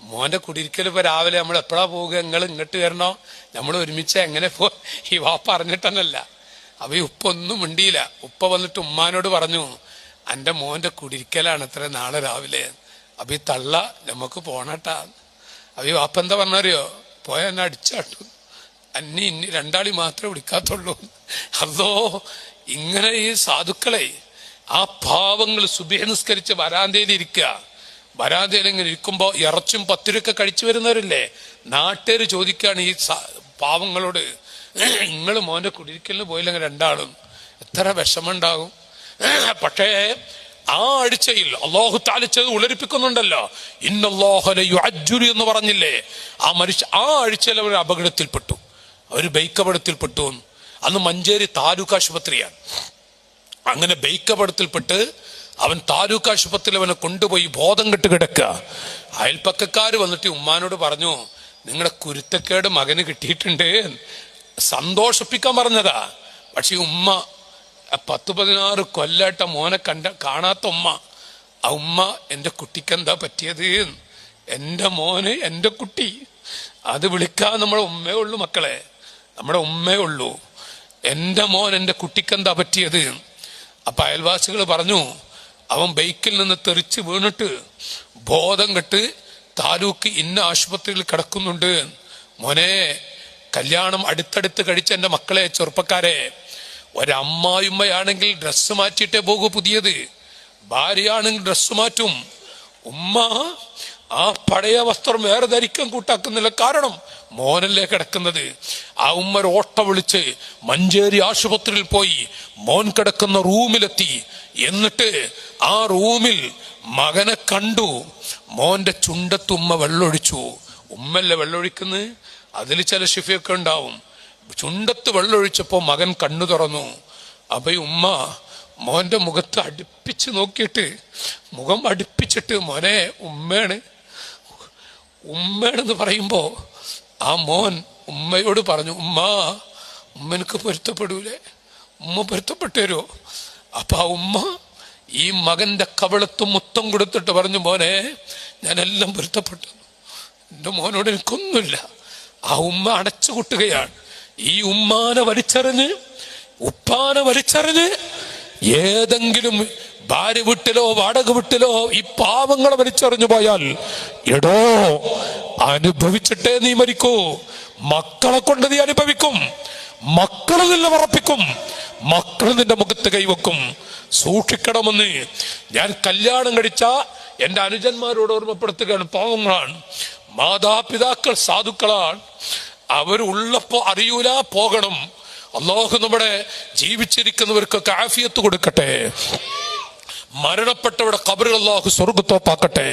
മോന്റെ കുടിയിരിക്കൽ ഇപ്പൊ രാവിലെ നമ്മൾ എപ്പോഴാ പോവുക? നിങ്ങൾ ഇങ്ങോട്ട് വരണോ? നമ്മൾ ഒരുമിച്ച് എങ്ങനെ പോ ഈ വാപ്പ അറിഞ്ഞിട്ടെന്നല്ല അപ്പൊ ഈ ഉപ്പ ഒന്നും മിണ്ടിയില്ല. ഉപ്പ വന്നിട്ട് ഉമ്മാനോട് പറഞ്ഞു എന്റെ മോന്റെ കുടിയിരിക്കലാണ് ഇത്ര നാളെ രാവിലെ. അപ്പൊ ഈ തള്ള നമുക്ക് പോണട്ടാ. അപ്പൊ ഈ വാപ്പ എന്താ പറഞ്ഞറിയോ? പോയ എന്നെ അടിച്ചാട്ടു. അന്നി ഇനി രണ്ടാളി മാത്രമേ വിളിക്കാത്തുള്ളൂ. അതോ ഇങ്ങനെ ഈ സാധുക്കളെ ആ പാവങ്ങൾ സുബിഹ നിസ്കരിച്ച് വരാന്തയിൽ ഇരിക്കുക വരാന്തയിൽ ഇരിക്കുമ്പോൾ ഇരിക്കുമ്പോ ഇറച്ചും പത്തിരൊക്കെ കഴിച്ചു വരുന്നവരില്ലേ? നാട്ടുകാർ ചോദിക്കുകയാണ് ഈ പാവങ്ങളോട് നിങ്ങൾ മോന്റെ കുടിയിരിക്കലിന് പോയില്ലെങ്കിൽ രണ്ടാളും എത്ര വിഷമുണ്ടാകും പക്ഷേ ആ ആഴ്ചയിൽ അള്ളാഹു താലിച്ചത് ഉളരിപ്പിക്കുന്നുണ്ടല്ലോ. ഇന്നല്ലാഹല യുഅജ്ജുലു എന്ന് പറഞ്ഞില്ലേ? ആ മനുഷ്യ ആ ആഴ്ചയിൽ അവർ അപകടത്തിൽപ്പെട്ടു. അവർ ബൈക്കപടത്തിൽപ്പെട്ടു. അന്ന് മഞ്ചേരി താലൂക്ക് ആശുപത്രിയാണ്. അങ്ങനെ ബൈക്കപകടത്തിൽപ്പെട്ട് അവൻ താലൂക്ക് ആശുപത്രിയിൽ അവനെ കൊണ്ടുപോയി ബോധം കെട്ട് കിടക്കുക. അയൽപ്പക്കക്കാർ വന്നിട്ട് ഉമ്മാനോട് പറഞ്ഞു നിങ്ങളുടെ കുരുത്തക്കേട് മകന് കിട്ടിയിട്ടുണ്ട്. സന്തോഷിപ്പിക്കാൻ പറഞ്ഞതാ. പക്ഷെ ഉമ്മ പത്ത് പതിനാറ് കൊല്ലായിട്ട മോനെ കണ്ട കാണാത്ത ഉമ്മ ആ ഉമ്മ എന്റെ കുട്ടിക്ക് എന്താ പറ്റിയത്? എന്റെ മോന് എന്റെ കുട്ടി. അത് വിളിക്കാൻ നമ്മുടെ ഉമ്മയേ ഉള്ളൂ മക്കളെ. നമ്മുടെ ഉമ്മയേ ഉള്ളൂ. എന്റെ മോൻ എന്റെ കുട്ടിക്ക് എന്താ പറ്റിയത്? അപ്പൊ അയൽവാസികൾ പറഞ്ഞു അവൻ ബൈക്കിൽ നിന്ന് തെറിച്ച് വീണിട്ട് ബോധം കെട്ട് താലൂക്ക് ഇന്ന ആശുപത്രിയിൽ കിടക്കുന്നുണ്ട്. മോനെ കല്യാണം അടുത്തടുത്ത് കഴിച്ച എന്റെ മക്കളെ ചെറുപ്പക്കാരെ ഒരമ്മായുമ്മയാണെങ്കിൽ ഡ്രസ്സ് മാറ്റിയിട്ടേ പോകൂ പുതിയത്. ഭാര്യയാണെങ്കിൽ ഡ്രസ്സ് മാറ്റും. ഉമ്മ ആ പഴയ വസ്ത്രം വേറെ ധരിക്കാൻ കൂട്ടാക്കുന്നില്ല. കാരണം മോനല്ലേ കിടക്കുന്നത്? ആ ഉമ്മ ഓട്ട വിളിച്ച് മഞ്ചേരി ആശുപത്രിയിൽ പോയി മോൻ കിടക്കുന്ന റൂമിലെത്തി. എന്നിട്ട് ആ റൂമിൽ മകനെ കണ്ടു. മോന്റെ ചുണ്ടത്ത് ഉമ്മ വെള്ളമൊഴിച്ചു. ഉമ്മല്ലേ വെള്ളൊഴിക്കുന്നത് അതിൽ ചില ഷിഫയൊക്കെ ഉണ്ടാവും. ചുണ്ടത്ത് വെള്ളൊഴിച്ചപ്പോൾ മകൻ കണ്ണു തുറന്നു. അപ്പൊ ഉമ്മ മോന്റെ മുഖത്ത് അടുപ്പിച്ച് നോക്കിയിട്ട് മുഖം അടുപ്പിച്ചിട്ട് മോനെ ഉമ്മയാണ് ഉമ്മയാണെന്ന് പറയുമ്പോ ആ മോൻ ഉമ്മയോട് പറഞ്ഞു ഉമ്മ ഉമ്മ എനിക്ക് പൊരുത്തപ്പെടൂലേ. ഉമ്മ പൊരുത്തപ്പെട്ടു അപ്പൊ ആ ഉമ്മ ഈ മകന്റെ കവളത്തും മുത്തം കൊടുത്തിട്ട് പറഞ്ഞു മോനെ ഞാനെല്ലാം പൊരുത്തപ്പെട്ടു. എന്റെ മോനോട് എനിക്കൊന്നുമില്ല. ആ ഉമ്മ അടച്ചു കൂട്ടുകയാണ്. ഈ ഉമ്മാനെ വലിച്ചെറിഞ്ഞ് ഉപ്പാനെ വലിച്ചെറിഞ്ഞ് ഏതെങ്കിലും ഭാര്യ വീട്ടിലോ വാടക വീട്ടിലോ ഈ പാവങ്ങളെ വലിച്ചെറിഞ്ഞു പോയാൽ എടോ അനുഭവിച്ചിട്ടേ നീ മരിക്കൂ. മക്കളെ കൊണ്ട് നീ അനുഭവിക്കും. മക്കളെ നിന്നെ ഉറപ്പിക്കും മക്കൾ നിന്റെ മുഖത്ത് കൈവെക്കും. സൂക്ഷിക്കണമെന്ന് ഞാൻ കല്യാണം കഴിച്ച എന്റെ അനുജന്മാരോട് ഓർമ്മപ്പെടുത്തുകയാണ്. പാവങ്ങളാണ്. മാതാപിതാക്കൾ സാധുക്കളാണ്. അവരുള്ളപ്പോ അറിയൂല പോകണം. അള്ളാഹു നമ്മുടെ ജീവിച്ചിരിക്കുന്നവർക്ക് കാഫിയത്ത് കൊടുക്കട്ടെ. മരണപ്പെട്ടവരുടെ കബറുകൾ അള്ളാഹു സ്വർഗത്തോപ്പാക്കട്ടെ